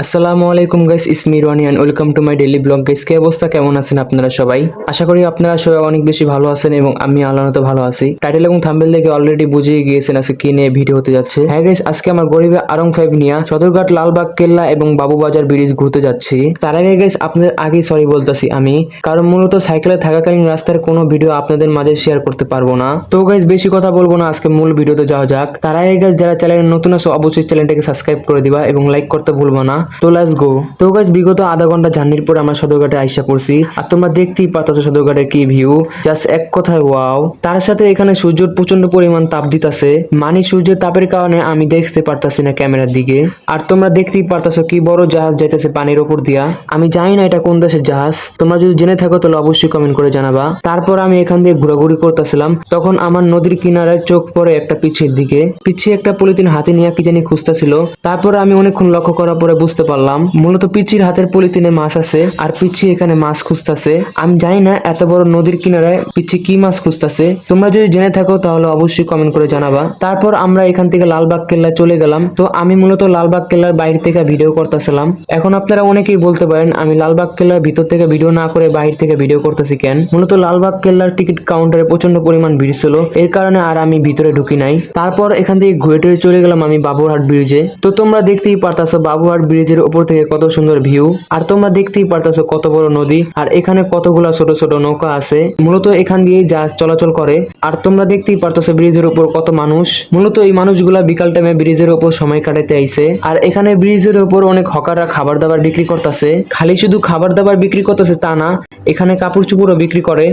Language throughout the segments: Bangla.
আসসালামু আলাইকুম guys it's me Rony and welcome to my daily vlog guys কে অবস্থা? কেমন আছেন আপনারা সবাই? আশা করি আপনারা সবাই অনেক বেশি ভালো আছেন এবং আমি আল্লাহর ভালো আছি। টাইটেল এবং থাম্বেল দেখে অলরেডি বুঝিয়ে গিয়েছেন আজকে কি নিয়ে ভিডিও হতে যাচ্ছে। হ্যাঁ গাইস আজকে আমার গরিবে আরং ফাইভ নিয়ে সদরঘাট, লালবাগ, কেল্লা এবং বাবুবাজার ব্রিজ ঘুরতে যাচ্ছি। তার আগে গাইস আপনাদের আগেই সরি বলতেছি আমি, কারণ মূলত সাইকেলে থাকাকালীন রাস্তার কোনো ভিডিও আপনাদের মাঝে শেয়ার করতে পারব না। তো গাইস বেশি কথা বলব না, আজকে মূল ভিডিওতে যাওয়া যাক। তার আগে গাইস যারা চ্যানেলে নতুন আছো, অবশ্যই চ্যানেলটাকে সাবস্ক্রাইব করে দিবা এবং লাইক করতে ভুলবো না। তো গো তো বিগত আধা ঘণ্টা জার্নির পর আমরা সদরঘাটে আইসা পড়ছি আর তোমরা দেখতেই সদরঘাটের কি ভিউ জাস্ট এক কথায় ওয়াও তার সাথে এখানে সূর্যের প্রচণ্ড পরিমাণ তাপ দিতাছে। মানে সূর্যের তাপের কারণে আমি দেখতে পারতাছি না ক্যামেরার দিকে। আর তোমরা দেখতেই পারতাছো কি বড় জাহাজ যাইতেছে পানির ওপর দিয়া। আমি জানি না এটা কোন দেশের জাহাজ। তোমরা যদি জেনে থাকো তাহলে অবশ্যই কমেন্ট করে জানাবা। তারপর আমি এখান দিয়ে ঘোরাঘুরি করতেছিলাম। তখন আমার নদীর কিনারায় চোখ পড়ে একটা পিছের দিকে। পিছিয়ে একটা পলিথিন হাতে নিয়ে কি জানি খুঁজতেছিল। তারপর আমি অনেকক্ষণ লক্ষ্য করার পরে বুঝতে পারলাম। মূলত পিচির হাতের পলিথিনে মাছ আছে, আর পিচি এখানে মাছ খুঁজতেছে। আমি জানি না এত বড় নদীর কিনারায় পিচি কি মাছ খুঁজতেছে। তোমরা যদি জেনে থাকো তাহলে অবশ্যই কমেন্ট করে জানাবা। তারপর আমরা এখান থেকে লালবাগ কেল্লায় চলে গেলাম। তো আমি মূলত লালবাগ কেল্লার বাইরে থেকে ভিডিও করতেছিলাম। এখন আপনারা অনেকেই বলতে পারেন, আমি লালবাগ কেল্লার ভিতর থেকে ভিডিও না করে বাইরে থেকে ভিডিও করতেছি কেন? মূলত লালবাগ কেল্লার টিকিট কাউন্টারে প্রচণ্ড পরিমাণ ভিড় ছিল। এর কারণে আর আমি ভিতরে ঢুকি নাই। তারপর এখান থেকে ঘুরে টুরে চলে গেলাম আমি বাবুরহাট ব্রিজে তো তোমরা দেখতেই পারতাছো, বাবুরহাট ব্রিজের উপর থেকে কত সুন্দর ভিউ। আর তোমরা দেখতেই পারতাছো কত বড় নদী। আর এখানে কতগুলা ছোট ছোট নৌকা আছে। মূলত এখান দিয়ে জাহাজ চলাচল করে। আর তোমরা দেখতেই পারতাছো ব্রিজের উপর কত মানুষ। মূলত এই মানুষগুলা বিকাল টাইমে ব্রিজের উপর সময় কাটাতে আইছে। আর এখানে ব্রিজের উপর অনেক হকাররা খাবার দাবার বিক্রি করতেছে। খালি শুধু খাবার দাবার বিক্রি করতেছে তা না, এখানে কাপড় চুপড়ও বিক্রি করে।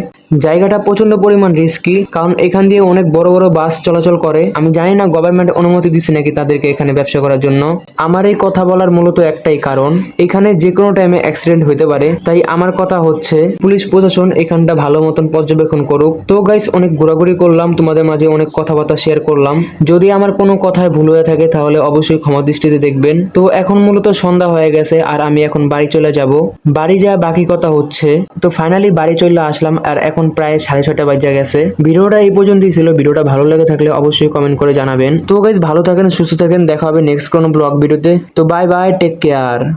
জায়গাটা প্রচণ্ড পরিমাণ রিস্কি কারণ এখান দিয়ে অনেক বড় বড় বাস চলাচল করে। আমি জানি না গভর্নমেন্ট অনুমতি দিচ্ছে নাকি তাদেরকে এখানে ব্যবসা করার জন্য। আমার এই কথা বলার মূলত একটাই কারণ, এখানে যে কোনো টাইমে অ্যাক্সিডেন্ট হতে পারে। তাই আমার কথা হচ্ছে, পুলিশ প্রশাসন এখানটা ভালো মতন পর্যবেক্ষণ করুক। তো গাইস অনেক ঘোরাঘুরি করলাম, তোমাদের মাঝে অনেক কথাবার্তা শেয়ার করলাম। যদি আমার কোনো কথায় ভুল হয়ে থাকে, তাহলে অবশ্যই ক্ষমা দৃষ্টিতে দেখবেন। তো এখন মূলত সন্ধ্যা হয়ে গেছে, আর আমি এখন বাড়ি চলে যাব। বাড়ি যাওয়া বাকি কথা হচ্ছে, তো ফাইনালি বাড়ি চলে আসলাম, আর এখন প্রায় সাড়ে ছটা বাজে গেছে। ভিডিওটা এই পর্যন্তই ছিল, ভিডিওটা ভালো লেগে থাকলে অবশ্যই কমেন্ট করে জানাবেন। তো গাইজ ভালো থাকেন, সুস্থ থাকেন, দেখা হবে নেক্সট কোনো ব্লগ ভিডিওতে। তো bye bye take take care